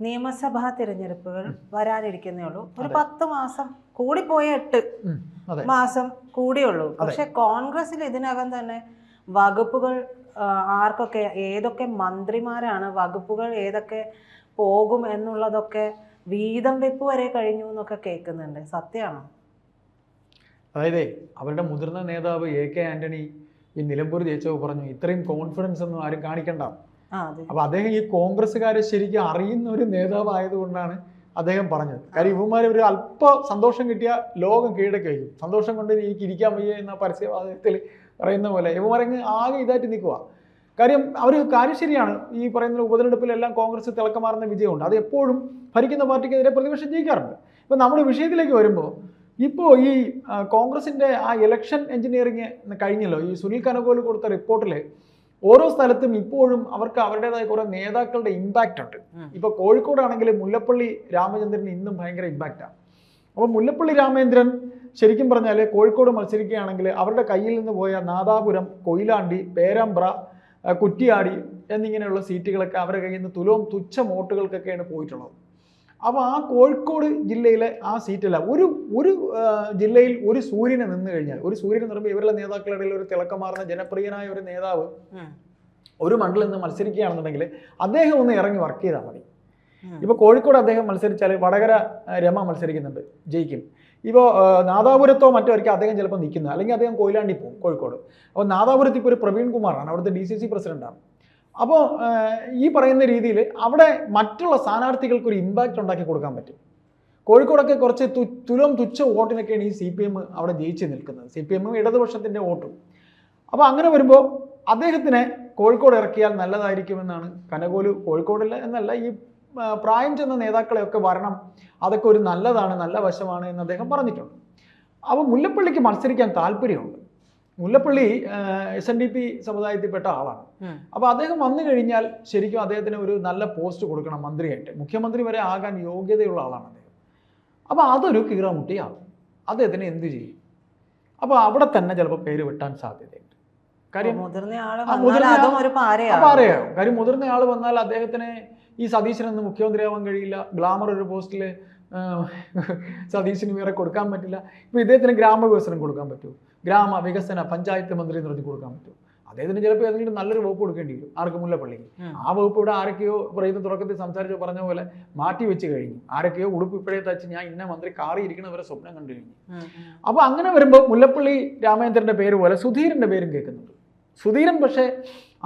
നിയമസഭാ തിരഞ്ഞെടുപ്പുകൾ വരാനിരിക്കുന്നേ ഉള്ളൂ. ഒരു പത്ത് മാസം കൂടിപ്പോയ എട്ട് മാസം കൂടിയുള്ളൂ. പക്ഷെ കോൺഗ്രസിൽ ഇതിനകം തന്നെ വകുപ്പുകൾ ആർക്കൊക്കെ ഏതൊക്കെ മന്ത്രിമാരാണ് വകുപ്പുകൾ ഏതൊക്കെ പോകും എന്നുള്ളതൊക്കെ വീതം വെപ്പ് വരെ കഴിഞ്ഞു എന്നൊക്കെ കേൾക്കുന്നുണ്ട്. സത്യമാണോ? അതായത് അവരുടെ മുതിർന്ന നേതാവ് എ കെ ആന്റണി ഈ നിലമ്പൂർ ജയിച്ചോ പറഞ്ഞു ഇത്രയും കോൺഫിഡൻസ് ഒന്നും ആരും കാണിക്കണ്ട. അപ്പൊ അദ്ദേഹം ഈ കോൺഗ്രസ്സുകാരെ ശരിക്കും അറിയുന്ന ഒരു നേതാവായതുകൊണ്ടാണ് അദ്ദേഹം പറഞ്ഞത്. കാര്യം ഇവന്മാർ ഒരു അല്പ സന്തോഷം കിട്ടിയ ലോകം കീഴടക്കി വയ്ക്കും. സന്തോഷം കൊണ്ട് എനിക്ക് ഇരിക്കാൻ വയ്യ എന്ന പരസ്യവാദത്തിൽ പറയുന്ന പോലെ ഇവന്മാരങ്ങ് ആകെ ഇതായിട്ട് നിൽക്കുക കാര്യം അവർ കാര്യം ശരിയാണ്. ഈ പറയുന്ന ഉപതെരഞ്ഞെടുപ്പിലെല്ലാം കോൺഗ്രസ് തിളക്കമാറുന്ന വിജയമുണ്ട്. അത് എപ്പോഴും ഭരിക്കുന്ന പാർട്ടിക്കെതിരെ പ്രതിപക്ഷം ജയിക്കാറുണ്ട്. ഇപ്പം നമ്മുടെ വിഷയത്തിലേക്ക് വരുമ്പോൾ ഇപ്പോൾ ഈ കോൺഗ്രസിന്റെ കോൺഗ്രസിന്റെ ആ ഇലക്ഷൻ എഞ്ചിനീയറിങ് കഴിഞ്ഞല്ലോ. ഈ സുനിൽ കനകോൽ കൊടുത്ത റിപ്പോർട്ടിൽ ഓരോ സ്ഥലത്തും ഇപ്പോഴും അവർക്ക് അവരുടേതായ കുറെ നേതാക്കളുടെ ഇമ്പാക്റ്റ് ഉണ്ട്. ഇപ്പൊ കോഴിക്കോട് ആണെങ്കിൽ മുല്ലപ്പള്ളി രാമചന്ദ്രൻ ഇന്നും ഭയങ്കര ഇമ്പാക്റ്റാണ് അപ്പോൾ മുല്ലപ്പള്ളി രാമചന്ദ്രൻ ശരിക്കും പറഞ്ഞാൽ കോഴിക്കോട് മത്സരിക്കുകയാണെങ്കിൽ അവരുടെ കയ്യിൽ നിന്ന് പോയ നാദാപുരം കൊയിലാണ്ടി പേരാമ്പ്ര കുറ്റിയാടി എന്നിങ്ങനെയുള്ള സീറ്റുകളൊക്കെ അവരുടെ കയ്യിൽ നിന്ന് തുലവും തുച്ഛ വോട്ടുകൾക്കൊക്കെയാണ് പോയിട്ടുള്ളത്. അപ്പോൾ ആ കോഴിക്കോട് ജില്ലയിലെ ആ സീറ്റല്ല. ഒരു ഒരു ജില്ലയിൽ ഒരു സൂര്യനെ നിന്ന് കഴിഞ്ഞാൽ ഒരു സൂര്യനെ പറയുമ്പോൾ ഇവരുടെ നേതാക്കളുടെ ഒരു തിളക്കമാർന്ന ജനപ്രിയനായ ഒരു നേതാവ് ഒരു മണ്ഡലം നിന്ന് മത്സരിക്കുകയാണെന്നുണ്ടെങ്കിൽ അദ്ദേഹം ഒന്ന് ഇറങ്ങി വർക്ക് ചെയ്താൽ മതി. ഇപ്പോൾ കോഴിക്കോട് അദ്ദേഹം മത്സരിച്ചാൽ വടകര രമ മത്സരിക്കുന്നുണ്ട് ജയിക്കും. ഇപ്പോൾ നാദാപുരത്തോ മറ്റോ ആയിരിക്കും അദ്ദേഹം ചിലപ്പോൾ നിൽക്കുന്നത്. അല്ലെങ്കിൽ അദ്ദേഹം കൊയിലാണ്ടി പോകും കോഴിക്കോട്. അപ്പോൾ നാദാപുരത്ത് ഇപ്പോൾ ഒരു പ്രവീൺ കുമാറാണ് അവിടുത്തെ ഡി സി സി പ്രസിഡന്റാണ് അപ്പോൾ ഈ പറയുന്ന രീതിയിൽ അവിടെ മറ്റുള്ള സ്ഥാനാർത്ഥികൾക്ക് ഒരു ഇമ്പാക്റ്റ് ഉണ്ടാക്കി കൊടുക്കാൻ പറ്റും. കോഴിക്കോടൊക്കെ കുറച്ച് തു തുലം തുച്ഛ വോട്ടിനൊക്കെയാണ് ഈ സി പി എം അവിടെ ജയിച്ച് നിൽക്കുന്നത്. സി പി എമ്മും ഇടതുപക്ഷത്തിന്റെ വോട്ടും. അപ്പോൾ അങ്ങനെ വരുമ്പോൾ അദ്ദേഹത്തിനെ കോഴിക്കോട് ഇറക്കിയാൽ നല്ലതായിരിക്കുമെന്നാണ് കനകോലു കോഴിക്കോടിൽ എന്നല്ല ഈ പ്രായം ചെന്ന നേതാക്കളെയൊക്കെ വരണം അതൊക്കെ ഒരു നല്ലതാണ് നല്ല വശമാണ് എന്ന് അദ്ദേഹം പറഞ്ഞിട്ടുണ്ട്. അപ്പോൾ മുല്ലപ്പള്ളിക്ക് മത്സരിക്കാൻ താല്പര്യമുണ്ട്. Mullappally S N D P സമുദായത്തിൽപ്പെട്ട ആളാണ്. അപ്പോൾ അദ്ദേഹം വന്നു കഴിഞ്ഞാൽ ശരിക്കും അദ്ദേഹത്തിന് ഒരു നല്ല പോസ്റ്റ് കൊടുക്കണം മന്ത്രിയായിട്ട്. മുഖ്യമന്ത്രി വരെ ആകാൻ യോഗ്യതയുള്ള ആളാണ് അദ്ദേഹം. അപ്പോൾ അതൊരു കീറാമുട്ടിയാകും അദ്ദേഹത്തിന് എന്ത് ചെയ്യും? അപ്പോൾ അവിടെ തന്നെ ചിലപ്പോൾ പേര് വെട്ടാൻ സാധ്യതയുണ്ട്. കാര്യം അറിയാം കാര്യം മുതിർന്ന ആൾ വന്നാൽ അദ്ദേഹത്തിന് ഈ സതീശനൊന്നും മുഖ്യമന്ത്രിയാവാൻ കഴിയില്ല. ഗ്ലാമർ ഒരു പോസ്റ്റിൽ സതീശന് വേറെ കൊടുക്കാൻ പറ്റില്ല. ഇപ്പൊ ഇദ്ദേഹത്തിന് ഗ്രാമവികസനം കൊടുക്കാൻ പറ്റുമോ ഗ്രാമ വികസന പഞ്ചായത്ത് മന്ത്രി എന്ന് പറഞ്ഞ് കൊടുക്കാൻ പറ്റുമോ അദ്ദേഹത്തിന് ചിലപ്പോൾ ഏതെങ്കിലും നല്ലൊരു വകുപ്പ് കൊടുക്കേണ്ടി വരും. ആർക്ക് മുല്ലപ്പള്ളിക്ക്. ആ വകുപ്പ് ഇവിടെ ആരൊക്കെയോ പറയുന്ന തുടക്കത്തിൽ സംസാരിച്ച് പറഞ്ഞ പോലെ മാറ്റി വെച്ച് കഴിഞ്ഞു. ആരൊക്കെയോ ഉടുപ്പ് ഇപ്പോഴേ തച്ച് ഞാൻ ഇന്ന മന്ത്രി കാറി ഇരിക്കണവരെ സ്വപ്നം കണ്ടു കഴിഞ്ഞു. അപ്പോൾ അങ്ങനെ വരുമ്പോൾ മുല്ലപ്പള്ളി രാമേന്ദ്രന്റെ പേര് പോലെ സുധീരന്റെ പേരും കേൾക്കുന്നുണ്ട്. സുധീരൻ പക്ഷേ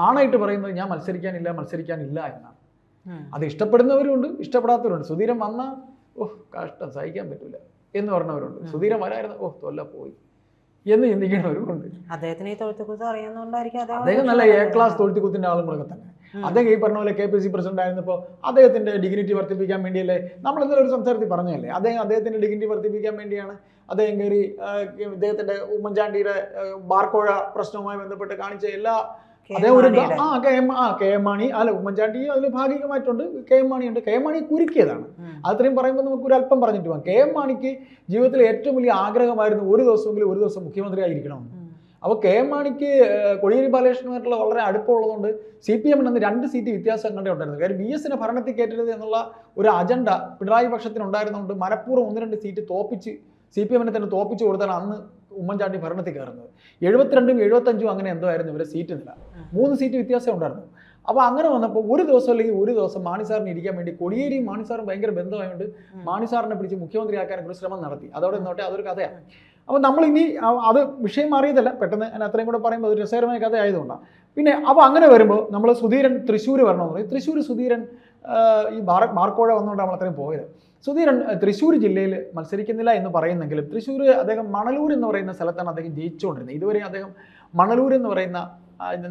ആണായിട്ട് പറയുന്നത് ഞാൻ മത്സരിക്കാനില്ല മത്സരിക്കാനില്ല എന്നാണ്. അത് ഇഷ്ടപ്പെടുന്നവരുണ്ട് ഇഷ്ടപ്പെടാത്തവരുണ്ട്. സുധീരൻ വന്ന ഓഹ് കഷ്ടം സഹിക്കാൻ പറ്റൂല എന്ന് പറഞ്ഞവരുണ്ട്. സുധീരൻ വരായിരുന്നു. ഓഹ് തൊല്ല പോയി എന്ന് ചിന്തിക്കുന്നവരുമുണ്ട് അദ്ദേഹത്തിന് ഈ അദ്ദേഹം നല്ല എ ക്ലാസ് തൊഴുത്തിക്കുത്തിന്റെ ആളുകളൊക്കെ തന്നെ. അദ്ദേഹം ഈ പറഞ്ഞ പോലെ കെ പി സി പ്രസിഡന്റ് ആയിരുന്നപ്പോൾ അദ്ദേഹത്തിന്റെ ഡിഗ്നിറ്റി വർദ്ധിപ്പിക്കാൻ വേണ്ടിയല്ലേ? നമ്മൾ ഇന്നലെ ഒരു സംസാരത്തിൽ പറഞ്ഞല്ലേ അദ്ദേഹം അദ്ദേഹത്തിന്റെ ഡിഗ്നിറ്റി വർദ്ധിപ്പിക്കാൻ വേണ്ടിയാണ് അദ്ദേഹം കയറി അദ്ദേഹത്തിന്റെ ഇദ്ദേഹത്തിന്റെ ഉമ്മൻചാണ്ടിയുടെ ബാർക്കോഴ പ്രശ്നവുമായി ബന്ധപ്പെട്ട് കാണിച്ച എല്ലാ അദ്ദേഹം ഒരു ആ കെ എം ആ കെ എം മാണി അല്ല ഉമ്മൻചാണ്ടി അതിൽ ഭാഗികമായിട്ടുണ്ട്. കെ എം മാണി ഉണ്ട്. കെ എം മാണി കുരുക്കിയതാണ്. അത്രയും പറയുമ്പോൾ നമുക്ക് ഒരു അല്പം പറഞ്ഞിട്ട് പോകാം. കെ എം മാണിക്ക് ജീവിതത്തിലെ ഏറ്റവും വലിയ ആഗ്രഹമായിരുന്നു ഒരു ദിവസമെങ്കിലും ഒരു ദിവസം മുഖ്യമന്ത്രി ആയിരിക്കണമെന്ന്. അപ്പോൾ കെ എം മാണിക്ക് കൊടിയേരി ബാലകൃഷ്ണനുമായിട്ടുള്ള വളരെ അടുപ്പമുള്ളതുകൊണ്ട് സി പി എമ്മിന് അന്ന് രണ്ട് സീറ്റ് വ്യത്യാസം കണ്ടേ ഉണ്ടായിരുന്നു. കാര്യം ബി എസിനെ ഭരണത്തിൽ കയറ്റരുത് എന്നുള്ള ഒരു അജണ്ട പിണറായി പക്ഷത്തിനുണ്ടായിരുന്നതുകൊണ്ട് മനഃപൂർവം ഒന്ന് രണ്ട് സീറ്റ് തോപ്പിച്ച് സി പി എമ്മിനെ തന്നെ തോപ്പിച്ച് കൊടുത്താണ് അന്ന് ഉമ്മൻചാണ്ടി ഭരണത്തിൽ കയറുന്നത്. എഴുപത്തിരണ്ടും എഴുപത്തഞ്ചും അങ്ങനെ എന്തോ ആയിരുന്നു ഇവരെ സീറ്റ് നില. മൂന്ന് സീറ്റ് വ്യത്യാസം ഉണ്ടായിരുന്നു. അപ്പോൾ അങ്ങനെ വന്നപ്പോൾ ഒരു ദിവസം അല്ലെങ്കിൽ ഒരു ദിവസം മാണിസാറിന് ഇരിക്കാൻ വേണ്ടി കൊടിയേരിയും മാണിസാറും ഭയങ്കര ബന്ധമായതുകൊണ്ട് മാണിസാറിനെ മാണി സാറിനെ പിടിച്ച് മുഖ്യമന്ത്രിയാക്കാൻ ഒരു ശ്രമം നടത്തി. അതോടെ നിന്നോട്ടെ അതൊരു കഥയാണ് അപ്പോൾ നമ്മളിനി ഇനി അത് വിഷയം മാറിയതല്ല. പെട്ടെന്ന് ഞാൻ അത്രയും കൂടെ പറയുമ്പോൾ അത് രസകരമായ കഥ ആയതുകൊണ്ടാണ് പിന്നെ അപ്പോൾ അങ്ങനെ വരുമ്പോൾ നമ്മൾ സുധീരൻ തൃശ്ശൂർ വരണമെന്ന് പറയും. തൃശ്ശൂർ സുധീരൻ ഈ ബാർ മാർക്കോഴ വന്നുകൊണ്ടാണ് നമ്മൾ അത്രയും പോയത്. സുധീരൻ തൃശ്ശൂർ ജില്ലയിൽ മത്സരിക്കുന്നില്ല എന്ന് പറയുന്നെങ്കിലും തൃശ്ശൂർ അദ്ദേഹം മണലൂർ എന്ന് പറയുന്ന സ്ഥലത്താണ് അദ്ദേഹം ജയിച്ചുകൊണ്ടിരുന്നത്. ഇതുവരെ അദ്ദേഹം മണലൂർ എന്ന് പറയുന്ന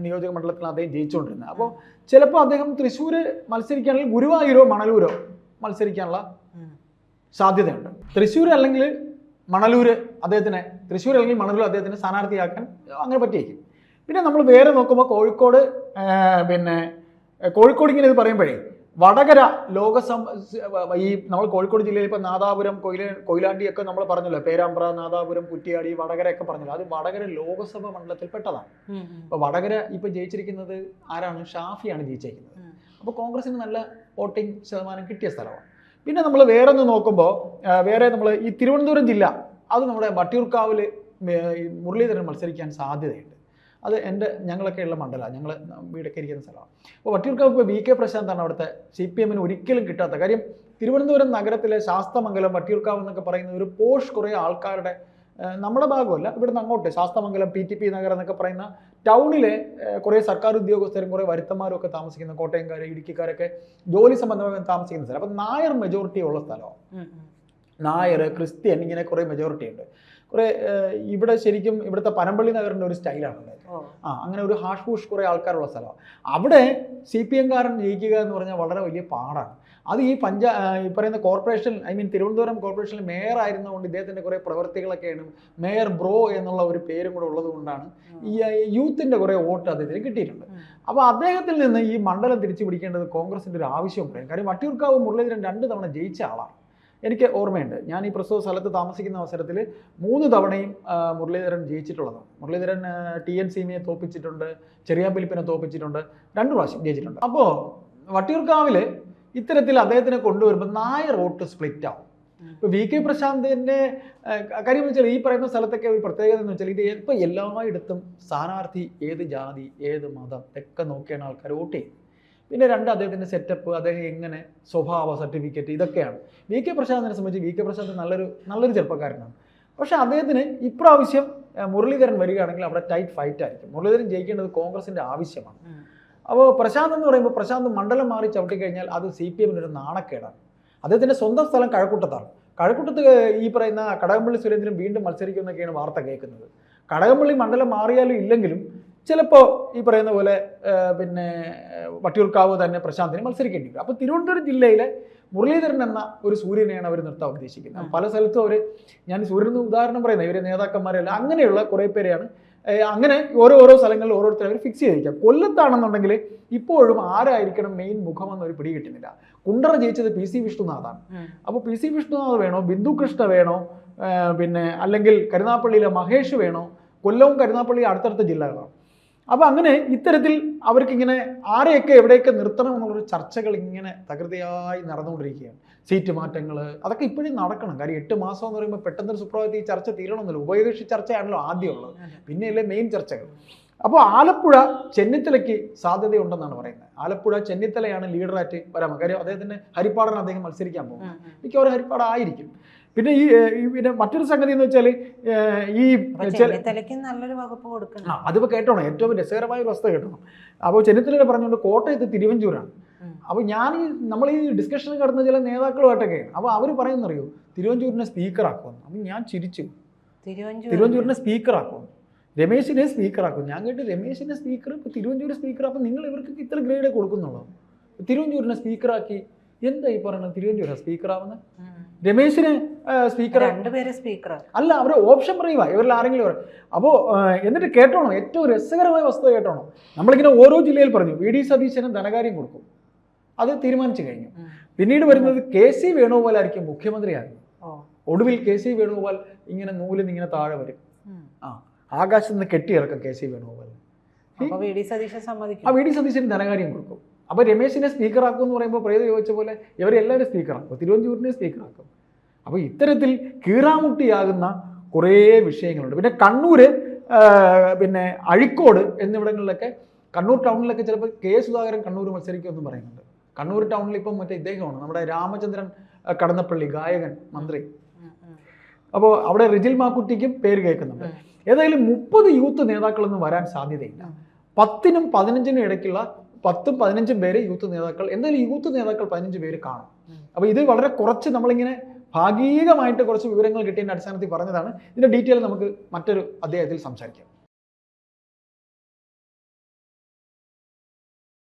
നിയോജക മണ്ഡലത്തിലാണ് അദ്ദേഹം ജയിച്ചുകൊണ്ടിരുന്നത്. അപ്പോൾ ചിലപ്പോൾ അദ്ദേഹം തൃശ്ശൂർ മത്സരിക്കുകയാണെങ്കിൽ ഗുരുവായൂരോ മണലൂരോ മത്സരിക്കാനുള്ള. സാധ്യതയുണ്ട്. തൃശ്ശൂർ അല്ലെങ്കിൽ മണലൂർ അദ്ദേഹത്തിന് തൃശ്ശൂർ അല്ലെങ്കിൽ മണലൂർ അദ്ദേഹത്തിന് സ്ഥാനാർത്ഥിയാക്കാൻ അങ്ങനെ പറ്റിയേക്കും. പിന്നെ നമ്മൾ വേറെ നോക്കുമ്പോൾ കോഴിക്കോട് പിന്നെ കോഴിക്കോട് ഇങ്ങനെ ഇത് പറയുമ്പോഴേ വടകര ലോകസം ഈ നമ്മൾ കോഴിക്കോട് ജില്ലയിൽ ഇപ്പോൾ നാദാപുരം കൊയില കൊയിലാണ്ടിയൊക്കെ നമ്മൾ പറഞ്ഞല്ലോ. പേരാമ്പ്ര നാദാപുരം കുറ്റിയാടി വടകര ഒക്കെ പറഞ്ഞല്ലോ. അത് വടകര ലോകസഭ മണ്ഡലത്തിൽ പെട്ടതാണ്. അപ്പോൾ വടകര ഇപ്പോൾ ജയിച്ചിരിക്കുന്നത് ആരാണ്? ഷാഫിയാണ് ജയിച്ചിരിക്കുന്നത് അപ്പൊ അപ്പോൾ കോൺഗ്രസിന് നല്ല വോട്ടിംഗ് ശതമാനം കിട്ടിയ സ്ഥലമാണ്. പിന്നെ നമ്മൾ വേറെ ഒന്ന് നോക്കുമ്പോൾ വേറെ നമ്മൾ ഈ തിരുവനന്തപുരം ജില്ല അത് നമ്മുടെ വട്ടിയൂർക്കാവിൽ മുരളീധരൻ മത്സരിക്കാൻ സാധ്യതയുണ്ട്. അത് എന്റെ ഞങ്ങളൊക്കെ ഉള്ള മണ്ഡലമാണ്. ഞങ്ങൾ വീടൊക്കെ ഇരിക്കുന്ന സ്ഥലമാണ്. അപ്പോൾ വട്ടിയൂർക്കാവ് ഇപ്പോൾ വി കെ പ്രശാന്താണ് അവിടുത്തെ സി പി എമ്മിന് ഒരിക്കലും കിട്ടാത്ത. കാര്യം തിരുവനന്തപുരം നഗരത്തിലെ ശാസ്തമംഗലം വട്ടിയൂർക്കാവ് എന്നൊക്കെ പറയുന്ന ഒരു പോഷ് കുറേ ആൾക്കാരുടെ നമ്മുടെ ഭാഗമല്ല. ഇവിടുന്ന് അങ്ങോട്ട് ശാസ്തമംഗലം പി ടി പി നഗരം എന്നൊക്കെ പറയുന്ന ടൗണിലെ കുറേ സർക്കാർ ഉദ്യോഗസ്ഥരും കുറേ വരുത്തന്മാരും ഒക്കെ താമസിക്കുന്ന കോട്ടയംകാർ ഇടുക്കിക്കാരൊക്കെ ജോലി സംബന്ധമായി താമസിക്കുന്ന സ്ഥലം. അപ്പം നായർ മെജോറിറ്റി ഉള്ള സ്ഥലമാണ്. നായർ ക്രിസ്ത്യൻ ഇങ്ങനെ കുറേ മെജോറിറ്റി ഉണ്ട്. കുറേ ഇവിടെ ശരിക്കും ഇവിടുത്തെ പനമ്പള്ളി നഗറിന്റെ ഒരു സ്റ്റൈലാണ് ആ അങ്ങനെ ഒരു ഹാഷ് പൂഷ് കുറെ ആൾക്കാരുള്ള സ്ഥലമാണ് അവിടെ സി പി എംകാരൻ ജയിക്കുക എന്ന് പറഞ്ഞാൽ വളരെ വലിയ പാടാണ്. അത് ഈ പഞ്ചാ ഈ പറയുന്ന കോർപ്പറേഷൻ ഐ മീൻ തിരുവനന്തപുരം കോർപ്പറേഷനിൽ മേയർ ആയിരുന്നതുകൊണ്ട് ഇദ്ദേഹത്തിന്റെ കുറേ പ്രവൃത്തികളൊക്കെയാണ് മേയർ ബ്രോ എന്നുള്ള ഒരു പേരും കൂടെ ഉള്ളത് കൊണ്ടാണ് ഈ യൂത്തിന്റെ കുറേ വോട്ട് അദ്ദേഹത്തിന് കിട്ടിയിട്ടുണ്ട്. അപ്പൊ അപ്പോൾ അദ്ദേഹത്തിൽ നിന്ന് ഈ മണ്ഡലം തിരിച്ചു പിടിക്കേണ്ടത് കോൺഗ്രസിന്റെ ഒരു ആവശ്യം പറയും കാര്യം വട്ടിയൂർക്കാവ് മുരളീധരൻ രണ്ട് തവണ ജയിച്ച ആളാണ്. എനിക്ക് ഓർമ്മയുണ്ട്. ഞാൻ ഈ പ്രസ്തുത സ്ഥലത്ത് താമസിക്കുന്ന അവസരത്തിൽ മൂന്ന് തവണയും മുരളീധരൻ ജയിച്ചിട്ടുള്ളതാണ്. മുരളീധരൻ ടി എൻ സീമയെ തോപ്പിച്ചിട്ടുണ്ട് ചെറിയാമ്പലിപ്പിനെ തോപ്പിച്ചിട്ടുണ്ട് രണ്ട് പ്രാവശ്യം ജയിച്ചിട്ടുണ്ട്. അപ്പോൾ വട്ടിയൂർക്കാവിൽ ഇത്തരത്തിൽ അദ്ദേഹത്തിനെ കൊണ്ടുവരുമ്പോൾ നായ റോട്ട് സ്പ്ലിറ്റ് ആവും. ഇപ്പോൾ വി കെ പ്രശാന്തിന്റെ കാര്യം വെച്ചാൽ ഈ പറയുന്ന സ്ഥലത്തൊക്കെ ഒരു പ്രത്യേകത എന്ന് വെച്ചാൽ ഇത് ഇപ്പോൾ എല്ലായിടത്തും സ്ഥാനാർത്ഥി ഏത് ജാതി ഏത് മതം ഒക്കെ നോക്കിയാണ് ആൾക്കാർ വോട്ട് ചെയ്യും പിന്നെ രണ്ട് അദ്ദേഹത്തിന്റെ സെറ്റപ്പ് അദ്ദേഹം എങ്ങനെ സ്വഭാവ സർട്ടിഫിക്കറ്റ് ഇതൊക്കെയാണ്. വി കെ പ്രശാന്തിനെ സംബന്ധിച്ച് വി കെ പ്രശാന്ത് നല്ലൊരു നല്ലൊരു ചെറുപ്പക്കാരനാണ്. പക്ഷേ അദ്ദേഹത്തിന് ഇപ്രാവശ്യം മുരളീധരൻ വരികയാണെങ്കിൽ അവിടെ ടൈറ്റ് ഫൈറ്റ് ആയിരിക്കും. മുരളീധരൻ ജയിക്കേണ്ടത് കോൺഗ്രസിന്റെ ആവശ്യമാണ്. അപ്പോൾ പ്രശാന്ത് എന്ന് പറയുമ്പോൾ പ്രശാന്ത് മണ്ഡലം മാറി ചവിട്ടിക്കഴിഞ്ഞാൽ അത് സി പി എമ്മിനൊരു നാണക്കേടാണ്. അദ്ദേഹത്തിന്റെ സ്വന്തം സ്ഥലം കഴക്കൂട്ടത്താണ്. കഴക്കൂട്ടത്ത് ഈ പറയുന്ന കടകംപള്ളി സുരേന്ദ്രൻ വീണ്ടും മത്സരിക്കുമെന്നൊക്കെയാണ് വാർത്ത കേൾക്കുന്നത്. കടകംപള്ളി മണ്ഡലം മാറിയാലും ഇല്ലെങ്കിലും ചിലപ്പോൾ ഈ പറയുന്ന പോലെ പിന്നെ വട്ടിയൂർക്കാവ് തന്നെ പ്രശാന്തിന് മത്സരിക്കേണ്ടി വരും. അപ്പോൾ തിരുവനന്തപുരം ജില്ലയിലെ മുരളീധരൻ എന്ന ഒരു സൂര്യനെയാണ് അവർ നിർത്താൻ ഉദ്ദേശിക്കുന്നത്. പല സ്ഥലത്തും അവർ ഞാൻ സൂര്യൻ ഉദാഹരണം പറയുന്നത് ഇവരെ നേതാക്കന്മാരെല്ലാം അങ്ങനെയുള്ള കുറേ പേരെയാണ്. അങ്ങനെ ഓരോ ഓരോ സ്ഥലങ്ങളിൽ ഓരോരുത്തരും അവർ ഫിക്സ് ചെയ്തിരിക്കാം. കൊല്ലത്താണെന്നുണ്ടെങ്കിൽ ഇപ്പോഴും ആരായിരിക്കണം മെയിൻ മുഖമെന്ന് ഒരു പിടി കിട്ടുന്നില്ല. കുണ്ടറ ജയിച്ചത് പി സി വിഷ്ണുനാഥാണ്. അപ്പോൾ പി സി വിഷ്ണുനാഥ് വേണോ? ബിന്ദു കൃഷ്ണ വേണോ? പിന്നെ അല്ലെങ്കിൽ കരുനാപ്പള്ളിയിലെ മഹേഷ് വേണോ? കൊല്ലവും കരുനാപ്പള്ളി അടുത്തടുത്ത ജില്ലകളാണ്. അപ്പോൾ അങ്ങനെ ഇത്തരത്തിൽ അവർക്കിങ്ങനെ ആരെയൊക്കെ എവിടെയൊക്കെ നിർത്തണം എന്നുള്ളൊരു ചർച്ചകൾ ഇങ്ങനെ തകൃതിയായി നടന്നുകൊണ്ടിരിക്കുകയാണ്. സീറ്റ് മാറ്റങ്ങൾ അതൊക്കെ ഇപ്പോഴും നടക്കണം. കാര്യം എട്ട് മാസം എന്ന് പറയുമ്പോൾ പെട്ടെന്ന് ഒരു സുപ്രഭാതത്തിൽ ഈ ചർച്ച തീരണമെന്നില്ല. ഉഭയകക്ഷി ചർച്ചയാണല്ലോ ആദ്യമുള്ളത്. പിന്നെയല്ലേ മെയിൻ ചർച്ചകൾ. അപ്പോൾ ആലപ്പുഴ ചെന്നിത്തലയ്ക്ക് സാധ്യതയുണ്ടെന്നാണ് പറയുന്നത്. ആലപ്പുഴ ചെന്നിത്തലയാണ് ലീഡറായിട്ട് വരാൻ കാര്യം അദ്ദേഹത്തിന് ഹരിപ്പാടാണ് അദ്ദേഹം മത്സരിക്കാൻ പോകും. മിക്കവാറും ഹരിപ്പാട് ആയിരിക്കും. പിന്നെ ഈ പിന്നെ മറ്റൊരു സംഗതി എന്ന് വെച്ചാൽ ഈ അതിപ്പോ കേട്ടോ നല്ലൊരു വകുപ്പ് ആ കൊടുക്കണം അതിപ്പോൾ കേട്ടോണം ഏറ്റവും രസകരമായ ഒരു അവസ്ഥ കേട്ടോണം. അപ്പോൾ ചെന്നിത്തലയുടെ പറഞ്ഞുകൊണ്ട് കോട്ടയത്ത് തിരുവഞ്ചൂരാണ്. അപ്പോൾ ഞാൻ ഈ നമ്മൾ ഈ ഡിസ്കഷൻ കടന്ന ചില നേതാക്കളുമായിട്ടൊക്കെ അപ്പോൾ അവർ പറയുന്നറിയോ? തിരുവഞ്ചൂരിനെ സ്പീക്കറാക്കുമെന്ന്. അപ്പം ഞാൻ ചിരിച്ചു. തിരുവഞ്ചൂരിനെ. സ്പീക്കറാക്കുമെന്ന്. രമേശിനെ സ്പീക്കറാക്കും. ഞാൻ കേട്ട് രമേശിനെ സ്പീക്കർ ഇപ്പോൾ തിരുവഞ്ചൂർ സ്പീക്കർ അപ്പം നിങ്ങൾ ഇവർക്ക് ഇത്ര ഗ്രേഡ് കൊടുക്കുന്നുള്ളൂ. തിരുവഞ്ചൂരിനെ സ്പീക്കറാക്കി. എന്താ ഈ പറയുന്നത് തിരുവഞ്ചൂരാ സ്പീക്കറാവുന്നത്. രമേശിനെ സ്പീക്കർ രണ്ടുപേര് സ്പീക്കർ. അല്ല അവർ ഓപ്ഷൻ പറയുക ഇവരിൽ ആരെങ്കിലും പറയും അപ്പോൾ എന്നിട്ട് കേട്ടോണം. ഏറ്റവും രസകരമായ വസ്തുത കേട്ടോണം. നമ്മളിങ്ങനെ ഓരോ ജില്ലയിൽ പറഞ്ഞു. വി. ഡി. സതീശനും ധനകാര്യം കൊടുക്കും. അത് തീരുമാനിച്ചു കഴിഞ്ഞു. പിന്നീട് വരുന്നത് കെ. സി. വേണുഗോപാലായിരിക്കും മുഖ്യമന്ത്രിയാകും ഓ. ഒടുവിൽ കെ. സി. വേണുഗോപാൽ ഇങ്ങനെ നൂലിൽ ഇങ്ങനെ താഴെ വരും. ആ ആകാശത്ത് നിന്ന് കെട്ടിയിറക്കും K. C. Venugopal. V. D. Satheesan ആ വി. ഡി. സതീശന് ധനകാര്യം കൊടുക്കും. അപ്പോൾ രമേശിനെ സ്പീക്കറാക്കും എന്ന് പറയുമ്പോൾ പ്രേത ചോദിച്ച പോലെ ഇവരെല്ലാവരും സ്പീക്കറാക്കും. തിരുവനന്തപുരത്തിനെ സ്പീക്കറാക്കും. അപ്പോൾ ഇത്തരത്തിൽ കീറാമുട്ടിയാകുന്ന കുറേ വിഷയങ്ങളുണ്ട് പിന്നെ കണ്ണൂർ പിന്നെ അഴിക്കോട് എന്നിവിടങ്ങളിലൊക്കെ കണ്ണൂർ ടൗണിലൊക്കെ ചിലപ്പോൾ കെ സുധാകരൻ കണ്ണൂർ മത്സരിക്കുമെന്ന് പറയുന്നുണ്ട് കണ്ണൂർ ടൗണിൽ ഇപ്പം മറ്റേ ഇദ്ദേഹമാണ് നമ്മുടെ രാമചന്ദ്രൻ കടന്നപ്പള്ളി ഗായകൻ മന്ത്രി. അപ്പോൾ അവിടെ റിജിൽ മാക്കുട്ടിക്കും പേര് കേൾക്കുന്നുണ്ട്. ഏതായാലും മുപ്പത് യൂത്ത് നേതാക്കളൊന്നും വരാൻ സാധ്യതയില്ല. പത്തിനും പതിനഞ്ചിനും ഇടയ്ക്കുള്ള പത്തും പതിനഞ്ചും പേര് യൂത്ത് നേതാക്കൾ എന്തായാലും യൂത്ത് നേതാക്കൾ പതിനഞ്ച് പേര് കാണും. അപ്പോൾ ഇത് വളരെ കുറച്ച് നമ്മളിങ്ങനെ ഭാഗികമായിട്ട് കുറച്ച് വിവരങ്ങൾ കിട്ടിയതിന്റെ അടിസ്ഥാനത്തിൽ പറഞ്ഞതാണ്. ഇതിന്റെ ഡീറ്റെയിൽ നമുക്ക് മറ്റൊരു അധ്യായത്തിൽ സംസാരിക്കാം.